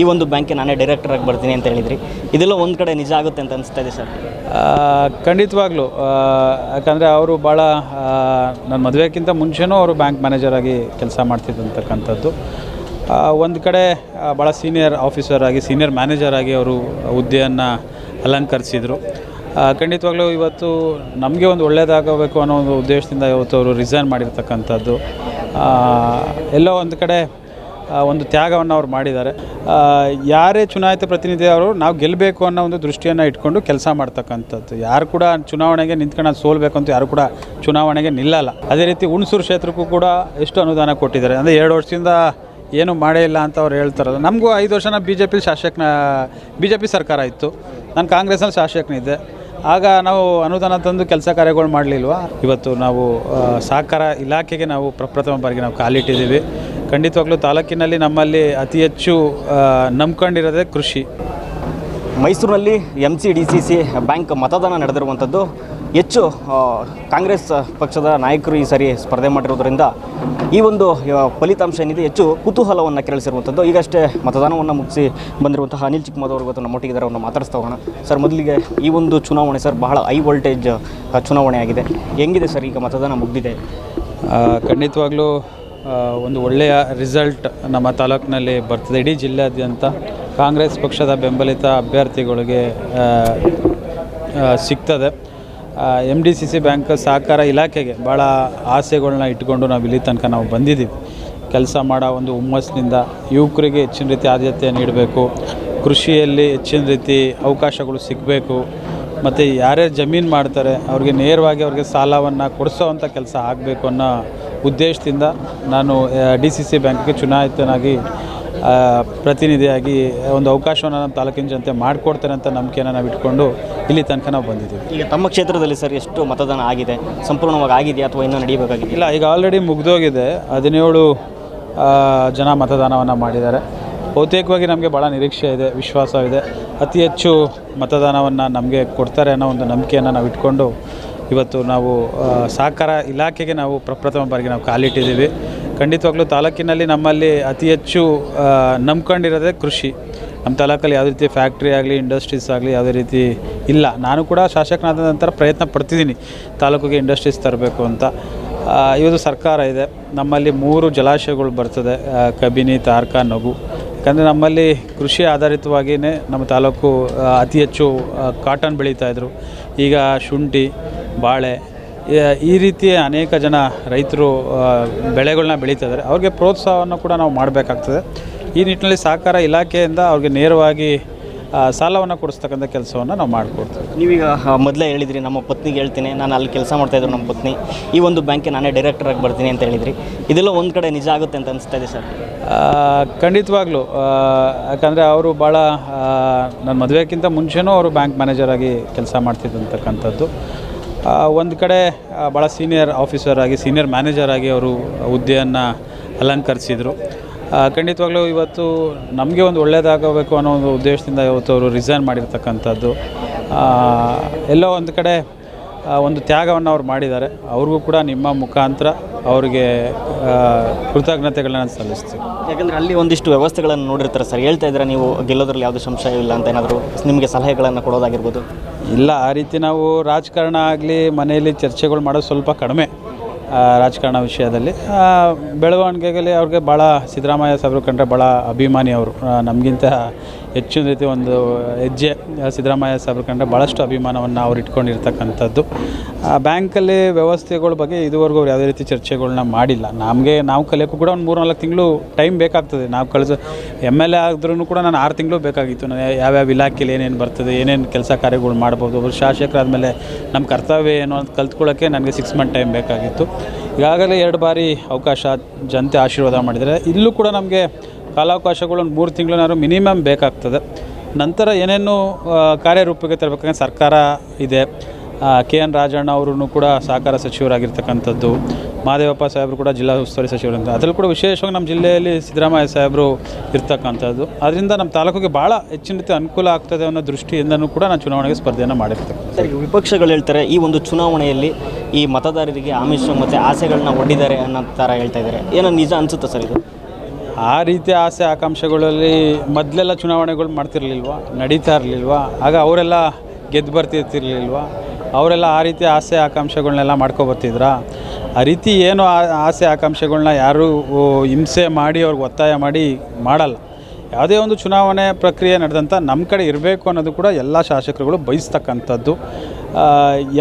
ಈ ಒಂದು ಬ್ಯಾಂಕ್ಗೆ ನಾನೇ ಡೈರೆಕ್ಟರ್ ಆಗಿ ಬರ್ತೀನಿ ಅಂತ ಹೇಳಿದ್ರಿ. ಇದೆಲ್ಲ ಒಂದು ಕಡೆ ನಿಜ ಆಗುತ್ತೆ ಅಂತ ಅನಿಸ್ತಾ ಇದೆ ಸರ್. ಖಂಡಿತವಾಗ್ಲೂ. ಯಾಕಂದರೆ ಅವರು ಭಾಳ ನನ್ನ ಮದುವೆಗಿಂತ ಮುಂಚೆನೂ ಅವರು ಬ್ಯಾಂಕ್ ಮ್ಯಾನೇಜರ್ ಆಗಿ ಕೆಲಸ ಮಾಡ್ತಿದ್ದಂತಕ್ಕಂಥದ್ದು. ಒಂದು ಕಡೆ ಭಾಳ ಸೀನಿಯರ್ ಆಫೀಸರ್ ಆಗಿ ಸೀನಿಯರ್ ಮ್ಯಾನೇಜರ್ ಆಗಿ ಅವರು ಹುದ್ದೆಯನ್ನು ಅಲಂಕರಿಸಿದರು. ಖಂಡಿತವಾಗ್ಲೂ ಇವತ್ತು ನಮಗೆ ಒಂದು ಒಳ್ಳೆಯದಾಗಬೇಕು ಅನ್ನೋ ಒಂದು ಉದ್ದೇಶದಿಂದ ಇವತ್ತು ಅವರು ರಿಸೈನ್ ಮಾಡಿರ್ತಕ್ಕಂಥದ್ದು. ಎಲ್ಲೋ ಒಂದು ಕಡೆ ಒಂದು ತ್ಯಾಗವನ್ನು ಅವ್ರು ಮಾಡಿದ್ದಾರೆ. ಯಾರೇ ಚುನಾಯಿತ ಪ್ರತಿನಿಧಿ ಅವರು ನಾವು ಗೆಲ್ಲಬೇಕು ಅನ್ನೋ ಒಂದು ದೃಷ್ಟಿಯನ್ನು ಇಟ್ಕೊಂಡು ಕೆಲಸ ಮಾಡ್ತಕ್ಕಂಥದ್ದು. ಯಾರು ಕೂಡ ಚುನಾವಣೆಗೆ ನಿಂತ್ಕೊಂಡು ಸೋಲ್ಬೇಕು ಅಂತ ಯಾರು ಕೂಡ ಚುನಾವಣೆಗೆ ನಿಲ್ಲಲ್ಲ. ಅದೇ ರೀತಿ ಹುಣಸೂರು ಕ್ಷೇತ್ರಕ್ಕೂ ಕೂಡ ಎಷ್ಟು ಅನುದಾನ ಕೊಟ್ಟಿದ್ದಾರೆ. ಅಂದರೆ ಎರಡು ವರ್ಷದಿಂದ ಏನು ಮಾಡೇ ಇಲ್ಲ ಅಂತ ಅವ್ರು ಹೇಳ್ತಾರಲ್ಲ. ನಮಗೂ ಐದು ವರ್ಷನ ಬಿ ಜೆ ಪಿ ಶಾಸಕನ ಬಿ ಜೆ ಪಿ ಸರ್ಕಾರ ಇತ್ತು. ನಾನು ಕಾಂಗ್ರೆಸ್ನಲ್ಲಿ ಶಾಸಕನಿದ್ದೆ. ಆಗ ನಾವು ಅನುದಾನ ತಂದು ಕೆಲಸ ಕಾರ್ಯಗಳು ಮಾಡಲಿಲ್ವಾ? ಇವತ್ತು ನಾವು ಸಹಕಾರ ಇಲಾಖೆಗೆ ನಾವು ಪ್ರಪ್ರಥಮ ಬಾರಿಗೆ ನಾವು ಕಾಲಿಟ್ಟಿದ್ದೀವಿ. ಖಂಡಿತವಾಗ್ಲೂ ತಾಲೂಕಿನಲ್ಲಿ ನಮ್ಮಲ್ಲಿ ಅತಿ ಹೆಚ್ಚು ನಂಬ್ಕೊಂಡಿರೋದೇ ಕೃಷಿ. ಮೈಸೂರಿನಲ್ಲಿ M C D C C bank ಮತದಾನ ನಡೆದಿರುವಂಥದ್ದು. ಹೆಚ್ಚು ಕಾಂಗ್ರೆಸ್ ಪಕ್ಷದ ನಾಯಕರು ಈ ಸಾರಿ ಸ್ಪರ್ಧೆ ಮಾಡಿರೋದ್ರಿಂದ ಈ ಒಂದು ಫಲಿತಾಂಶ ಏನಿದೆ ಹೆಚ್ಚು ಕುತೂಹಲವನ್ನು ಕೆರಳಿಸಿರುವಂಥದ್ದು. ಈಗಷ್ಟೇ ಮತದಾನವನ್ನು ಮುಗಿಸಿ ಬಂದಿರುವಂತಹ ಅನಿಲ್ ಚಿಕ್ಕಮದವರು ಇವತ್ತು ನಮ್ಮೊಟ್ಟಿಗೆ ಅವರನ್ನು ಮಾತಾಡಿಸ್ತಾ ಹೋಗೋಣ. ಸರ್ ಮೊದಲಿಗೆ ಈ ಒಂದು ಚುನಾವಣೆ ಸರ್ ಬಹಳ ಹೈ ವೋಲ್ಟೇಜ್ ಚುನಾವಣೆ ಆಗಿದೆ. ಹೆಂಗಿದೆ ಸರ್ ಈಗ ಮತದಾನ ಮುಗಿದಿದೆ? ಖಂಡಿತವಾಗ್ಲೂ ಒಂದು ಒಳ್ಳೆಯ ರಿಸಲ್ಟ್ ನಮ್ಮ ತಾಲೂಕಿನಲ್ಲಿ ಬರ್ತದೆ. ಇಡೀ ಜಿಲ್ಲೆಯಾದ್ಯಂತ ಕಾಂಗ್ರೆಸ್ ಪಕ್ಷದ ಬೆಂಬಲಿತ ಅಭ್ಯರ್ಥಿಗಳಿಗೆ ಸಿಗ್ತದೆ. M D C C bank ಸಹಕಾರ ಇಲಾಖೆಗೆ ಭಾಳ ಆಸೆಗಳನ್ನ ಇಟ್ಕೊಂಡು ನಾವು ಇಲ್ಲಿ ತನಕ ನಾವು ಬಂದಿದ್ದೀವಿ. ಕೆಲಸ ಮಾಡೋ ಒಂದು ಹುಮ್ಮಸ್ಸಿನಿಂದ ಯುವಕರಿಗೆ ಹೆಚ್ಚಿನ ರೀತಿ ಆದ್ಯತೆ ನೀಡಬೇಕು. ಕೃಷಿಯಲ್ಲಿ ಹೆಚ್ಚಿನ ರೀತಿ ಅವಕಾಶಗಳು ಸಿಗಬೇಕು. ಮತ್ತು ಯಾರ್ಯಾರು ಜಮೀನು ಮಾಡ್ತಾರೆ ಅವ್ರಿಗೆ ನೇರವಾಗಿ ಅವ್ರಿಗೆ ಸಾಲವನ್ನು ಕೊಡಿಸೋವಂಥ ಕೆಲಸ ಆಗಬೇಕು ಅನ್ನೋ ಉದ್ದೇಶದಿಂದ ನಾನು ಡಿ ಸಿ ಸಿ ಬ್ಯಾಂಕ್ಗೆ ಚುನಾಯಿತನಾಗಿ ಪ್ರತಿನಿಧಿಯಾಗಿ ಒಂದು ಅವಕಾಶವನ್ನು ನಮ್ಮ ತಾಲೂಕಿನ ಜನತೆ ಮಾಡಿಕೊಡ್ತಾರೆ ಅಂತ ನಂಬಿಕೆಯನ್ನು ನಾವು ಇಟ್ಕೊಂಡು ಇಲ್ಲಿ ತನಕ ನಾವು ಬಂದಿದ್ದೀವಿ. ಈಗ ತಮ್ಮ ಕ್ಷೇತ್ರದಲ್ಲಿ ಸರ್ ಎಷ್ಟು ಮತದಾನ ಆಗಿದೆ? ಸಂಪೂರ್ಣವಾಗಿ ಆಗಿದೆ ಅಥವಾ ಇನ್ನೂ ನಡೀಬೇಕಾಗಿದೆ ಇಲ್ಲ ಈಗ ಆಲ್ರೆಡಿ ಮುಗಿದೋಗಿದೆ. ಹದಿನೇಳು ಜನ ಮತದಾನವನ್ನು ಮಾಡಿದ್ದಾರೆ. ಬಹುತೇಕವಾಗಿ ನಮಗೆ ಭಾಳ ನಿರೀಕ್ಷೆ ಇದೆ ವಿಶ್ವಾಸವಿದೆ. ಅತಿ ಹೆಚ್ಚು ಮತದಾನವನ್ನು ನಮಗೆ ಕೊಡ್ತಾರೆ ಅನ್ನೋ ಒಂದು ನಂಬಿಕೆಯನ್ನು ನಾವು ಇಟ್ಕೊಂಡು ಇವತ್ತು ನಾವು ಸಹಕಾರ ಇಲಾಖೆಗೆ ನಾವು ಪ್ರಪ್ರಥಮ ಬಾರಿಗೆ ನಾವು ಕಾಲಿಟ್ಟಿದ್ದೀವಿ. ಖಂಡಿತವಾಗ್ಲೂ ತಾಲೂಕಿನಲ್ಲಿ ನಮ್ಮಲ್ಲಿ ಅತಿ ಹೆಚ್ಚು ನಂಬ್ಕೊಂಡಿರೋದೇ ಕೃಷಿ. ನಮ್ಮ ತಾಲೂಕಲ್ಲಿ ಯಾವುದೇ ರೀತಿ ಫ್ಯಾಕ್ಟ್ರಿ ಆಗಲಿ, ಇಂಡಸ್ಟ್ರೀಸ್ ಆಗಲಿ ಯಾವುದೇ ರೀತಿ ಇಲ್ಲ. ನಾನು ಕೂಡ ಶಾಸಕನಾದ ನಂತರ ಪ್ರಯತ್ನ ಪಡ್ತಿದ್ದೀನಿ ತಾಲೂಕಿಗೆ ಇಂಡಸ್ಟ್ರೀಸ್ ತರಬೇಕು ಅಂತ. ಇವತ್ತು ಸರ್ಕಾರ ಇದೆ. ನಮ್ಮಲ್ಲಿ ಮೂರು ಜಲಾಶಯಗಳು ಬರ್ತದೆ ಕಬಿನಿ, ತಾರ್ಕ, ನಗು. ಯಾಕಂದರೆ ನಮ್ಮಲ್ಲಿ ಕೃಷಿ ಆಧಾರಿತವಾಗಿಯೇ ನಮ್ಮ ತಾಲೂಕು ಅತಿ ಹೆಚ್ಚು ಕಾಟನ್ ಬೆಳೀತಾಯಿದ್ರು ಈಗ ಶುಂಠಿ, ಬಾಳೆ, ಈ- ರೀತಿ ಅನೇಕ ಜನ ರೈತರು ಬೆಳೆಗಳನ್ನ ಬೆಳೀತಾಯಿದ್ದಾರೆ ಅವ್ರಿಗೆ ಪ್ರೋತ್ಸಾಹವನ್ನು ಕೂಡ ನಾವು ಮಾಡಬೇಕಾಗ್ತದೆ. ಈ ನಿಟ್ಟಿನಲ್ಲಿ ಸಹಕಾರ ಇಲಾಖೆಯಿಂದ ಅವ್ರಿಗೆ ನೇರವಾಗಿ ಸಾಲವನ್ನು ಕೊಡಿಸ್ತಕ್ಕಂಥ ಕೆಲಸವನ್ನು ನಾವು ಮಾಡಿಕೊಡ್ತೀವಿ. ನೀವೀಗ ಆ, ಮೊದಲೇ ಹೇಳಿದ್ರಿ ನಮ್ಮ ಪತ್ನಿಗೆ ಹೇಳ್ತೀನಿ ನಾನು ಅಲ್ಲಿ ಕೆಲಸ ಮಾಡ್ತಾಯಿದ್ರು ನಮ್ಮ ಪತ್ನಿ. ಈ ಒಂದು ಬ್ಯಾಂಕ್ಗೆ ನಾನೇ ಡೈರೆಕ್ಟರ್ ಆಗಿ ಬರ್ತೀನಿ ಅಂತ ಹೇಳಿದ್ರಿ. ಇದೆಲ್ಲ ಒಂದು ಕಡೆ ನಿಜ ಆಗುತ್ತೆ ಅಂತ ಅನಿಸ್ತಾ ಇದೆ ಸರ್? ಆ, ಖಂಡಿತವಾಗ್ಲೂ. ಆ, ಯಾಕಂದರೆ ಅವರು ಭಾಳ ನನ್ನ ಮದುವೆಗಿಂತ ಮುಂಚೆನೂ ಅವರು ಬ್ಯಾಂಕ್ ಮ್ಯಾನೇಜರ್ ಆಗಿ ಕೆಲಸ ಮಾಡ್ತಿದ್ದಂತಕ್ಕಂಥದ್ದು. ಒಂದು ಕಡೆ ಭಾಳ ಸೀನಿಯರ್ ಆಫೀಸರ್ ಆಗಿ ಸೀನಿಯರ್ ಮ್ಯಾನೇಜರ್ ಆಗಿ ಅವರು ಹುದ್ದೆಯನ್ನು ಅಲಂಕರಿಸಿದರು. ಖಂಡಿತವಾಗ್ಲೂ ಇವತ್ತು ನಮಗೆ ಒಂದು ಒಳ್ಳೆಯದಾಗಬೇಕು ಅನ್ನೋ ಒಂದು ಉದ್ದೇಶದಿಂದ ಇವತ್ತು ಅವರು ರಿಸೈನ್ ಮಾಡಿರ್ತಕ್ಕಂಥದ್ದು. ಎಲ್ಲೋ ಒಂದು ಕಡೆ ಒಂದು ತ್ಯಾಗವನ್ನು ಅವ್ರು ಮಾಡಿದ್ದಾರೆ. ಅವ್ರಿಗೂ ಕೂಡ ನಿಮ್ಮ ಮುಖಾಂತರ ಅವರಿಗೆ ಕೃತಜ್ಞತೆಗಳನ್ನು ಸಲ್ಲಿಸ್ತೀವಿ ಯಾಕಂದರೆ ಅಲ್ಲಿ ಒಂದಿಷ್ಟು ವ್ಯವಸ್ಥೆಗಳನ್ನು ನೋಡಿರ್ತಾರೆ ಸರ್. ಹೇಳ್ತಾ ಇದ್ದಾರೆ ನೀವು ಗೆಲ್ಲೋದ್ರಲ್ಲಿ ಯಾವುದೇ ಸಂಶಯ ಇಲ್ಲ ಅಂತ ಏನಾದರೂ ನಿಮಗೆ ಸಲಹೆಗಳನ್ನು ಕೊಡೋದಾಗಿರ್ಬೋದು? ಇಲ್ಲ ಆ ರೀತಿ ನಾವು ರಾಜಕಾರಣ ಆಗಲಿ ಮನೆಯಲ್ಲಿ ಚರ್ಚೆಗಳು ಮಾಡೋದು ಸ್ವಲ್ಪ ಕಡಿಮೆ. ರಾಜಕಾರಣ ವಿಷಯದಲ್ಲಿ. ಬೆಳವಣಿಗೆಗಲ್ಲಿ ಅವ್ರಿಗೆ ಭಾಳ ಸಿದ್ದರಾಮಯ್ಯ ಸಾಹೇಬ್ರು ಕಂಡ್ರೆ ಭಾಳ ಅಭಿಮಾನಿ ಅವರು. ನಮಗಿಂತ ಹೆಚ್ಚಿನ ರೀತಿ ಒಂದು ಹೆಜ್ಜೆ ಸಿದ್ದರಾಮಯ್ಯ ಸಾಹೇಬ್ರ ಕಂಡ್ರೆ ಭಾಳಷ್ಟು ಅಭಿಮಾನವನ್ನು ಅವ್ರು ಇಟ್ಕೊಂಡಿರ್ತಕ್ಕಂಥದ್ದು. ಆ, ಬ್ಯಾಂಕಲ್ಲಿ ವ್ಯವಸ್ಥೆಗಳ ಬಗ್ಗೆ ಇದುವರೆಗೂ ಅವ್ರು ಯಾವುದೇ ರೀತಿ ಚರ್ಚೆಗಳನ್ನ ಮಾಡಿಲ್ಲ. ನಮಗೆ ನಾವು ಕಲಿಯೋಕ್ಕೂ ಕೂಡ ಒಂದು ಮೂರು ನಾಲ್ಕು ತಿಂಗಳು ಟೈಮ್ ಬೇಕಾಗ್ತದೆ. ನಾವು ಕಳಿಸೋ ಎಂ ಎಲ್ ಎ ಆದ್ರೂ ಕೂಡ ನಾನು ಆರು ತಿಂಗಳು ಬೇಕಾಗಿತ್ತು. ನಾನು ಯಾವ್ಯಾವ ಇಲಾಖೆಯಲ್ಲಿ ಏನೇನು ಬರ್ತದೆ ಏನೇನು ಕೆಲಸ ಕಾರ್ಯಗಳು ಮಾಡ್ಬೋದು ಒಬ್ಬರು ಶಾಸಕರಾದಮೇಲೆ ನಮ್ಮ ಕರ್ತವ್ಯ ಏನು ಅಂತ ಕಲ್ತ್ಕೊಳ್ಳೋಕ್ಕೆ ನನಗೆ ಸಿಕ್ಸ್ ಮಂತ್ ಟೈಮ್ ಬೇಕಾಗಿತ್ತು. ಈಗಾಗಲೇ ಎರಡು ಬಾರಿ ಅವಕಾಶ ಜನತೆ ಆಶೀರ್ವಾದ ಮಾಡಿದರೆ ಇಲ್ಲೂ ಕೂಡ ನಮಗೆ ಕಾಲಾವಕಾಶಗಳು ಒಂದು ಮೂರು ತಿಂಗಳನ್ನಾದ್ರು ಮಿನಿಮಮ್ ಬೇಕಾಗ್ತದೆ. ನಂತರ ಏನೇನು ಕಾರ್ಯರೂಪಕ್ಕೆ ತರಬೇಕಂದ್ರೆ ಸರ್ಕಾರ ಇದೆ. ಕೆ ಎನ್ ರಾಜಣ್ಣ ಅವರು ಕೂಡ ಸಹಕಾರ ಸಚಿವರಾಗಿರ್ತಕ್ಕಂಥದ್ದು. ಮಹದೇವಪ್ಪ ಸಾಹೇಬರು ಕೂಡ ಜಿಲ್ಲಾ ಉಸ್ತುವಾರಿ ಸಚಿವರಂತ. ಅದರಲ್ಲಿ ಕೂಡ ವಿಶೇಷವಾಗಿ ನಮ್ಮ ಜಿಲ್ಲೆಯಲ್ಲಿ ಸಿದ್ದರಾಮಯ್ಯ ಸಾಹೇಬರು ಇರ್ತಕ್ಕಂಥದ್ದು. ಅದರಿಂದ ನಮ್ಮ ತಾಲೂಕಿಗೆ ಭಾಳ ಹೆಚ್ಚಿನ ರೀತಿ ಅನುಕೂಲ ಆಗ್ತದೆ ಅನ್ನೋ ದೃಷ್ಟಿಯಿಂದನೂ ಕೂಡ ನಾನು ಚುನಾವಣೆಗೆ ಸ್ಪರ್ಧೆಯನ್ನು ಮಾಡಿರ್ತೇನೆ. ಸರ್ ವಿಪಕ್ಷಗಳು ಹೇಳ್ತಾರೆ, ಈ ಒಂದು ಚುನಾವಣೆಯಲ್ಲಿ ಈ ಮತದಾರರಿಗೆ ಆಮಿಷ ಮತ್ತು ಆಸೆಗಳನ್ನ ಒಡ್ಡಿದ್ದಾರೆ ಅನ್ನೋ ಥರ ಹೇಳ್ತಾ ಇದ್ದಾರೆ. ಏನೋ ನಿಜ ಅನಿಸುತ್ತಾ ಸರ್ ಇದು? ಆ ರೀತಿಯ ಆಸೆ ಆಕಾಂಕ್ಷೆಗಳಲ್ಲಿ ಮೊದಲೆಲ್ಲ ಚುನಾವಣೆಗಳು ಮಾಡ್ತಿರ್ಲಿಲ್ವ? ನಡೀತಾ ಇರಲಿಲ್ವ? ಆಗ ಅವರೆಲ್ಲ ಗೆದ್ದು ಬರ್ತಿರ್ತಿರ್ಲಿಲ್ವ? ಅವರೆಲ್ಲ ಆ ರೀತಿ ಆಸೆ ಆಕಾಂಕ್ಷೆಗಳನ್ನೆಲ್ಲ ಮಾಡ್ಕೊಬರ್ತಿದ್ರ ಆ ರೀತಿ ಏನು ಆಸೆ ಆಕಾಂಕ್ಷೆಗಳನ್ನ ಯಾರೂ ಹಿಂಸೆ ಮಾಡಿ ಅವ್ರಿಗೆ ಒತ್ತಾಯ ಮಾಡಿ ಮಾಡಲ್ಲ. ಯಾವುದೇ ಒಂದು ಚುನಾವಣೆ ಪ್ರಕ್ರಿಯೆ ನಡೆದಂಥ ನಮ್ಮ ಕಡೆ ಇರಬೇಕು ಅನ್ನೋದು ಕೂಡ ಎಲ್ಲ ಶಾಸಕರುಗಳು ಬಯಸ್ತಕ್ಕಂಥದ್ದು.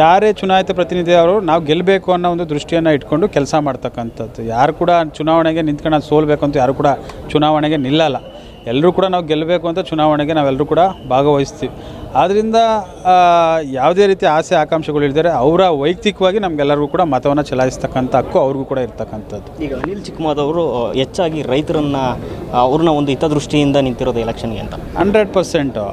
ಯಾರೇ ಚುನಾಯಿತ ಪ್ರತಿನಿಧಿ ಅವರು ನಾವು ಗೆಲ್ಲಬೇಕು ಅನ್ನೋ ಒಂದು ದೃಷ್ಟಿಯನ್ನು ಇಟ್ಕೊಂಡು ಕೆಲಸ ಮಾಡ್ತಕ್ಕಂಥದ್ದು. ಯಾರು ಕೂಡ ಚುನಾವಣೆಗೆ ನಿಂತ್ಕೊಂಡು ಸೋಲ್ಬೇಕು ಅಂತ ಯಾರು ಕೂಡ ಚುನಾವಣೆಗೆ ನಿಲ್ಲಲ್ಲ. ಎಲ್ಲರೂ ಕೂಡ ನಾವು ಗೆಲ್ಲಬೇಕು ಅಂತ ಚುನಾವಣೆಗೆ ನಾವೆಲ್ಲರೂ ಕೂಡ ಭಾಗವಹಿಸ್ತೀವಿ. ಆದ್ದರಿಂದ ಯಾವುದೇ ರೀತಿ ಆಸೆ ಆಕಾಂಕ್ಷೆಗಳು ಇದ್ದಾರೆ ಅವರ ವೈಯಕ್ತಿಕವಾಗಿ ನಮಗೆಲ್ಲರಿಗೂ ಕೂಡ ಮತವನ್ನು ಚಲಾಯಿಸ್ತಕ್ಕಂಥ ಹಕ್ಕು ಅವ್ರಿಗೂ ಕೂಡ ಇರ್ತಕ್ಕಂಥದ್ದು. ಈಗ ಅನಿಲ್ ಚಿಕ್ಕಮಾದ್ ಅವರು ಹೆಚ್ಚಾಗಿ ರೈತರನ್ನು ಅವ್ರನ್ನ ಒಂದು ಹಿತದೃಷ್ಟಿಯಿಂದ ನಿಂತಿರೋದು ಎಲೆಕ್ಷನ್ಗೆ ಅಂತ. Hundred percent.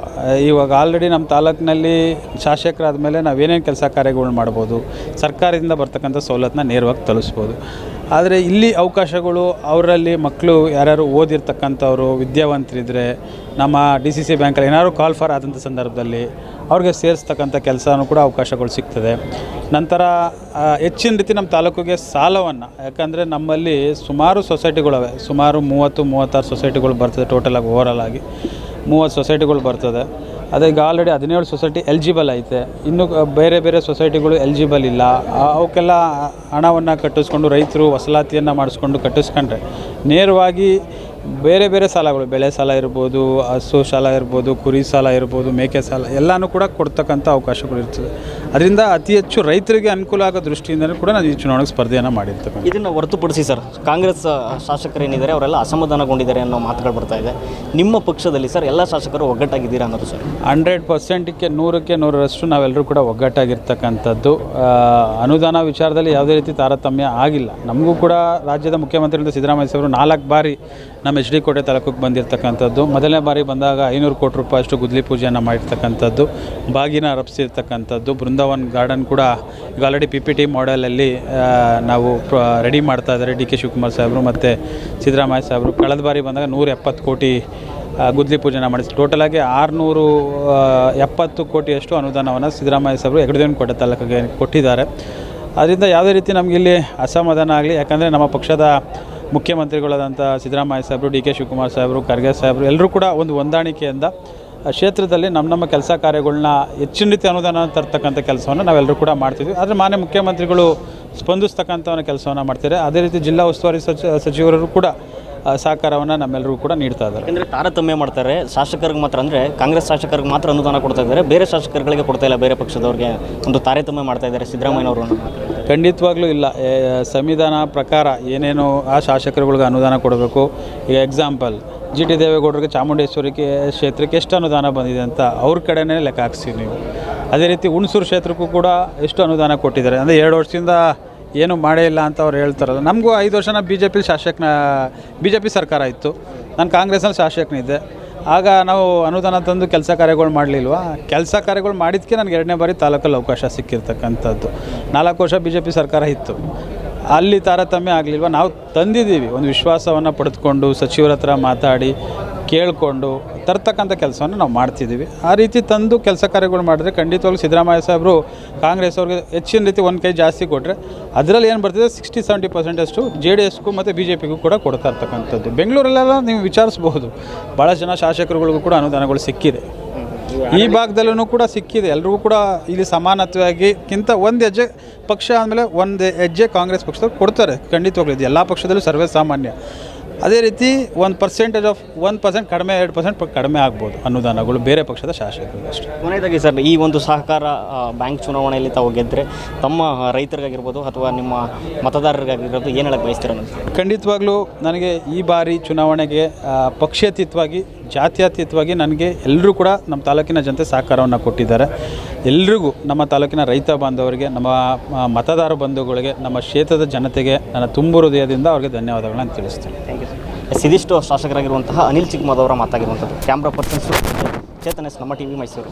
ಇವಾಗ ಆಲ್ರೆಡಿ ನಮ್ಮ ತಾಲೂಕಿನಲ್ಲಿ ಶಾಸಕರಾದ ಮೇಲೆ ನಾವೇನೇನು ಕೆಲಸ ಕಾರ್ಯಗಳನ್ನ ಮಾಡ್ಬೋದು ಸರ್ಕಾರದಿಂದ ಬರ್ತಕ್ಕಂಥ ಸವಲತ್ತನ್ನ ನೇರವಾಗಿ ತಲುಪಿಸ್ಬೋದು ಆದರೆ ಇಲ್ಲಿ ಅವಕಾಶಗಳು, ಅವರಲ್ಲಿ ಮಕ್ಕಳು ಯಾರ್ಯಾರು ಓದಿರ್ತಕ್ಕಂಥವ್ರು ವಿದ್ಯಾವಂತರಿದ್ದರೆ ನಮ್ಮ ಡಿ ಸಿ ಸಿ ಬ್ಯಾಂಕಲ್ಲಿ ಏನಾದ್ರು ಕಾಲ್ ಫಾರ್ ಆದಂಥ ಸಂದರ್ಭದಲ್ಲಿ ಅವ್ರಿಗೆ ಸೇರಿಸ್ತಕ್ಕಂಥ ಕೆಲಸನೂ ಕೂಡ ಅವಕಾಶಗಳು ಸಿಗ್ತದೆ. ನಂತರ ಹೆಚ್ಚಿನ ರೀತಿ ನಮ್ಮ ತಾಲೂಕಿಗೆ ಸಾಲವನ್ನು, ಯಾಕಂದರೆ ನಮ್ಮಲ್ಲಿ ಸುಮಾರು ಸೊಸೈಟಿಗಳವೆ. ಸುಮಾರು ಮೂವತ್ತು, ಮೂವತ್ತಾರು ಸೊಸೈಟಿಗಳು ಬರ್ತದೆ ಟೋಟಲಾಗಿ ಓವರಾಲ್ ಆಗಿ. ಮೂವತ್ತು ಸೊಸೈಟಿಗಳು ಬರ್ತದೆ. ಅದೇ ಈಗ ಆಲ್ರೆಡಿ ಹದಿನೇಳು ಸೊಸೈಟಿ ಎಲ್ಜಿಬಲ್ ಐತೆ. ಇನ್ನು ಬೇರೆ ಬೇರೆ ಸೊಸೈಟಿಗಳು ಎಲಿಜಿಬಲ್ ಇಲ್ಲ. ಅವಕ್ಕೆಲ್ಲ ಹಣವನ್ನು ಕಟ್ಟಿಸ್ಕೊಂಡು ರೈತರು, ವಸಲಾತಿಯನ್ನು ಮಾಡಿಸ್ಕೊಂಡು ಕಟ್ಟಿಸ್ಕೊಂಡ್ರೆ, ನೇರವಾಗಿ ಬೇರೆ ಬೇರೆ ಸಾಲಗಳು ಬೆಳೆ ಸಾಲ ಇರ್ಬೋದು ಹಸು ಸಾಲ ಇರ್ಬೋದು ಕುರಿ ಸಾಲ ಇರ್ಬೋದು ಮೇಕೆ ಸಾಲ ಎಲ್ಲನೂ ಕೂಡ ಕೊಡ್ತಕ್ಕಂಥ ಅವಕಾಶಗಳು ಇರ್ತದೆ. ಅದರಿಂದ ಅತಿ ಹೆಚ್ಚು ರೈತರಿಗೆ ಅನುಕೂಲ ಆಗೋ ದೃಷ್ಟಿಯಿಂದಲೂ ಕೂಡ ನಾನು ಈ ಚುನಾವಣೆಗೆ ಸ್ಪರ್ಧೆಯನ್ನು ಮಾಡಿರ್ತಕ್ಕಂಥ ಇದನ್ನು ಹೊರತುಪಡಿಸಿ ಸರ್ ಕಾಂಗ್ರೆಸ್ ಶಾಸಕರೇನಿದ್ದಾರೆ ಅವರೆಲ್ಲ ಅಸಮಾಧಾನಗೊಂಡಿದ್ದಾರೆ ಅನ್ನೋ ಮಾತುಗಳು ಬರ್ತಾ ಇದೆ. ನಿಮ್ಮ ಪಕ್ಷದಲ್ಲಿ ಸರ್ ಎಲ್ಲ ಶಾಸಕರು ಒಗ್ಗಟ್ಟಾಗಿದ್ದೀರಾ ಅನ್ನೋದು ಸರ್? ಹಂಡ್ರೆಡ್ ಪರ್ಸೆಂಟಿಗೆ ನೂರಕ್ಕೆ ನೂರರಷ್ಟು ನಾವೆಲ್ಲರೂ ಕೂಡ ಒಗ್ಗಟ್ಟಾಗಿರ್ತಕ್ಕಂಥದ್ದು. ಅನುದಾನ ವಿಚಾರದಲ್ಲಿ ಯಾವುದೇ ರೀತಿ ತಾರತಮ್ಯ ಆಗಿಲ್ಲ. ನಮಗೂ ಕೂಡ ರಾಜ್ಯದ ಮುಖ್ಯಮಂತ್ರಿಗಳಿಂದ ಸಿದ್ದರಾಮಯ್ಯ ಸಾಹೇಬರು ನಾಲ್ಕು ಬಾರಿ ನಮ್ಮ ಎಚ್ ಡಿ ಕೋಟೆ ತಾಲೂಕಿಗೆ ಬಂದಿರತಕ್ಕಂಥದ್ದು. ಮೊದಲನೇ ಬಾರಿ ಬಂದಾಗ ಐನೂರು ಕೋಟಿ ರೂಪಾಯಿ ಅಷ್ಟು ಗುದ್ಲಿ ಪೂಜೆಯನ್ನು ಮಾಡಿರ್ತಕ್ಕಂಥದ್ದು. ಬಾಗಿನ ರಪ್ಸಿರ್ತಕ್ಕಂಥದ್ದು ಬೃಂದಾವನ್ ಗಾರ್ಡನ್ ಕೂಡ ಈಗ ಆಲ್ರೆಡಿ ಪಿ ಪಿ ಟಿ ಮಾಡೆಲಲ್ಲಿ ನಾವು ರೆಡಿ ಮಾಡ್ತಾ ಇದ್ದಾರೆ ಡಿ ಕೆ ಶಿವಕುಮಾರ್ ಸಾಹೇಬರು ಮತ್ತು ಸಿದ್ದರಾಮಯ್ಯ ಸಾಹೇಬರು. ಕಳೆದ ಬಾರಿ ಬಂದಾಗ ನೂರ ಎಪ್ಪತ್ತು ಕೋಟಿ ಗುದ್ಲಿ ಪೂಜೆನ ಮಾಡಿಸಿ. ಟೋಟಲಾಗಿ ಆರುನೂರು ಎಪ್ಪತ್ತು ಕೋಟಿಯಷ್ಟು ಅನುದಾನವನ್ನು ಸಿದ್ದರಾಮಯ್ಯ ಸಾಹೇಬರು ಹೆಗಡೆದೇವನ ಕೋಟೆ ತಾಲೂಕಿಗೆ ಕೊಟ್ಟಿದ್ದಾರೆ. ಅದರಿಂದ ಯಾವುದೇ ರೀತಿ ನಮಗಿಲ್ಲಿ ಅಸಮಾಧಾನ ಆಗಲಿ, ಯಾಕಂದರೆ ನಮ್ಮ ಪಕ್ಷದ ಮುಖ್ಯಮಂತ್ರಿಗಳಾದಂಥ ಸಿದ್ದರಾಮಯ್ಯ ಸಾಹೇಬರು, ಡಿ ಕೆ ಶಿವಕುಮಾರ್ ಸಾಹೇಬರು, ಖರ್ಗೆ ಸಾಹೇಬರು, ಎಲ್ಲರೂ ಕೂಡ ಒಂದು ಹೊಂದಾಣಿಕೆಯಿಂದ ಕ್ಷೇತ್ರದಲ್ಲಿ ನಮ್ಮ ನಮ್ಮ ಕೆಲಸ ಕಾರ್ಯಗಳನ್ನ ಹೆಚ್ಚಿನ ರೀತಿ ಅನುದಾನ ತರ್ತಕ್ಕಂಥ ಕೆಲಸವನ್ನು ನಾವೆಲ್ಲರೂ ಕೂಡ ಮಾಡ್ತಿದ್ವಿ. ಆದರೆ ಮಾನ್ಯ ಮುಖ್ಯಮಂತ್ರಿಗಳು ಸ್ಪಂದಿಸ್ತಕ್ಕಂಥ ಕೆಲಸವನ್ನು ಮಾಡ್ತಾರೆ ಅದೇ ರೀತಿ ಜಿಲ್ಲಾ ಉಸ್ತುವಾರಿ ಸಚಿವ ಸಚಿವರು ಕೂಡ ಸಹಕಾರವನ್ನು ನಮ್ಮೆಲ್ಲರಿಗೂ ಕೂಡ ನೀಡ್ತಾ ಇದ್ದಾರೆ. ಅಂದರೆ ತಾರತಮ್ಯ ಮಾಡ್ತಾರೆ. ಶಾಸಕರಿಗೆ ಮಾತ್ರ ಅಂದರೆ ಕಾಂಗ್ರೆಸ್ ಶಾಸಕರಿಗೆ ಮಾತ್ರ ಅನುದಾನ ಕೊಡ್ತಾ ಇದ್ದಾರೆ. ಬೇರೆ ಶಾಸಕರುಗಳಿಗೆ ಕೊಡ್ತಾ ಇಲ್ಲ. ಬೇರೆ ಪಕ್ಷದವ್ರಿಗೆ ಒಂದು ತಾರತಮ್ಯ ಮಾಡ್ತಾ ಇದ್ದಾರೆ ಸಿದ್ದರಾಮಯ್ಯನವರು. ಖಂಡಿತವಾಗ್ಲೂ ಇಲ್ಲ. ಸಂವಿಧಾನ ಪ್ರಕಾರ ಏನೇನು ಆ ಶಾಸಕರುಗಳಿಗೆ ಅನುದಾನ ಕೊಡಬೇಕು. ಈಗ ಎಕ್ಸಾಂಪಲ್ ಜಿ ಟಿ ದೇವೇಗೌಡರಿಗೆ ಚಾಮುಂಡೇಶ್ವರಿಗೆ ಕ್ಷೇತ್ರಕ್ಕೆ ಎಷ್ಟು ಅನುದಾನ ಬಂದಿದೆ ಅಂತ ಅವ್ರ ಕಡೆನೇ ಲೆಕ್ಕ ಹಾಕ್ಸಿ ನೀವು. ಅದೇ ರೀತಿ ಹುಣಸೂರು ಕ್ಷೇತ್ರಕ್ಕೂ ಕೂಡ ಎಷ್ಟು ಅನುದಾನ ಕೊಟ್ಟಿದ್ದಾರೆ. ಅಂದರೆ ಎರಡು ವರ್ಷದಿಂದ ಏನು ಮಾಡೇ ಇಲ್ಲ ಅಂತ ಅವ್ರು ಹೇಳ್ತಾರಲ್ಲ. ನಮಗೂ ಐದು ವರ್ಷನ ಬಿ ಜೆ ಪಿ ಶಾಸಕನ ಬಿ ಜೆ ಪಿ ಸರ್ಕಾರ ಇತ್ತು. ನಾನು ಕಾಂಗ್ರೆಸ್ನಲ್ಲಿ ಶಾಸಕನಿದ್ದೆ. ಆಗ ನಾವು ಅನುದಾನ ತಂದು ಕೆಲಸ ಕಾರ್ಯಗಳು ಮಾಡಲಿಲ್ವಾ? ಕೆಲಸ ಕಾರ್ಯಗಳು ಮಾಡಿದ್ದಕ್ಕೆ ನನಗೆ ಎರಡನೇ ಬಾರಿ ತಾಲೂಕಲ್ಲಿ ಅವಕಾಶ ಸಿಕ್ಕಿರ್ತಕ್ಕಂಥದ್ದು. ನಾಲ್ಕು ವರ್ಷ ಬಿ ಜೆ ಪಿ ಸರ್ಕಾರ ಇತ್ತು. ಅಲ್ಲಿ ತಾರತಮ್ಯ ಆಗಲಿಲ್ವ? ನಾವು ತಂದಿದ್ದೀವಿ. ಒಂದು ವಿಶ್ವಾಸವನ್ನು ಪಡೆದುಕೊಂಡು ಸಚಿವರ ಹತ್ರ ಮಾತಾಡಿ ಕೇಳಿಕೊಂಡು ತರ್ತಕ್ಕಂಥ ಕೆಲಸವನ್ನು ನಾವು ಮಾಡ್ತಿದ್ದೀವಿ. ಆ ರೀತಿ ತಂದು ಕೆಲಸ ಕಾರ್ಯಗಳು ಮಾಡಿದ್ರೆ ಖಂಡಿತವಾಗ್ಲೂ ಸಿದ್ದರಾಮಯ್ಯ ಸಾಹೇಬರು ಕಾಂಗ್ರೆಸ್ ಅವ್ರಿಗೆ ಹೆಚ್ಚಿನ ರೀತಿ ಒಂದು ಕೈ ಜಾಸ್ತಿ ಕೊಟ್ಟರೆ ಅದರಲ್ಲಿ ಏನು ಬರ್ತಿದೆ? ಸಿಕ್ಸ್ಟಿ ಸೆವೆಂಟಿ ಪರ್ಸೆಂಟಷ್ಟು ಜೆ ಡಿ ಎಸ್ಗೂ ಮತ್ತು ಬಿ ಜೆ ಪಿಗೂ ಕೂಡ ಕೊಡ್ತಾ ಇರ್ತಕ್ಕಂಥದ್ದು. ಬೆಂಗಳೂರಲ್ಲೆಲ್ಲ ನೀವು ವಿಚಾರಿಸ್ಬಹುದು. ಭಾಳ ಜನ ಶಾಸಕರುಗಳಿಗೂ ಕೂಡ ಅನುದಾನಗಳು ಸಿಕ್ಕಿದೆ. ಈ ಭಾಗದಲ್ಲೂ ಕೂಡ ಸಿಕ್ಕಿದೆ. ಎಲ್ರಿಗೂ ಕೂಡ ಇಲ್ಲಿ ಸಮಾನತ್ವವಾಗಿಕ್ಕಿಂತ ಒಂದು ಹೆಜ್ಜೆ ಪಕ್ಷ ಆದಮೇಲೆ ಒಂದು ಹೆಜ್ಜೆ ಕಾಂಗ್ರೆಸ್ ಪಕ್ಷದವ್ರು ಕೊಡ್ತಾರೆ. ಖಂಡಿತವಾಗ್ಲಿದೆ ಎಲ್ಲ ಪಕ್ಷದಲ್ಲೂ ಸರ್ವೇ ಸಾಮಾನ್ಯ ಅದೇ ರೀತಿ ಒಂದು ಪರ್ಸೆಂಟೇಜ್ ಆಫ್ ಒಂದು ಪರ್ಸೆಂಟ್ ಕಡಿಮೆ ಎರಡು ಪರ್ಸೆಂಟ್ ಕಡಿಮೆ ಆಗ್ಬೋದು ಅನುದಾನಗಳು ಬೇರೆ ಪಕ್ಷದ ಶಾಸಕರಿಗೆ ಅಷ್ಟೇ. ಕೊನೆಯದಾಗಿ ಸರ್ ಈ ಒಂದು ಸಹಕಾರ ಬ್ಯಾಂಕ್ ಚುನಾವಣೆಯಲ್ಲಿ ತಾವು ಗೆದ್ದರೆ ತಮ್ಮ ರೈತರಿಗಾಗಿರ್ಬೋದು ಅಥವಾ ನಿಮ್ಮ ಮತದಾರರಿಗಾಗಿರ್ಬೋದು ಏನು ಹೇಳಕ್ಕೆ ಬಯಸ್ತೀರ ಖಂಡಿತವಾಗ್ಲೂ ನನಗೆ ಈ ಬಾರಿ ಚುನಾವಣೆಗೆ ಪಕ್ಷಾತೀತವಾಗಿ ಜಾತ್ಯತೀತವಾಗಿ ನನಗೆ ಎಲ್ಲರೂ ಕೂಡ ನಮ್ಮ ತಾಲೂಕಿನ ಜನತೆ ಸಹಕಾರವನ್ನು ಕೊಟ್ಟಿದ್ದಾರೆ. ಎಲ್ರಿಗೂ ನಮ್ಮ ತಾಲೂಕಿನ ರೈತ ಬಾಂಧವರಿಗೆ, ನಮ್ಮ ಮತದಾರ ಬಂಧುಗಳಿಗೆ, ನಮ್ಮ ಕ್ಷೇತ್ರದ ಜನತೆಗೆ ನನ್ನ ತುಂಬು ಹೃದಯದಿಂದ ಅವರಿಗೆ ಧನ್ಯವಾದಗಳನ್ನು ತಿಳಿಸ್ತೇನೆ. ಥ್ಯಾಂಕ್ ಯು ಸರ್ ಸಿದಿಷ್ಟು ಶಾಸಕರಾಗಿರುವಂತಹ ಅನಿಲ್ ಚಿಕ್ಕಮದವರ ಮಾತಾಗಿರುವಂಥದ್ದು. ಕ್ಯಾಮ್ರಾ ಪರ್ಸನ್ಸು ಚೇತನ್ ಎಸ್ ನಮ್ಮ ಟಿ ಮೈಸೂರು.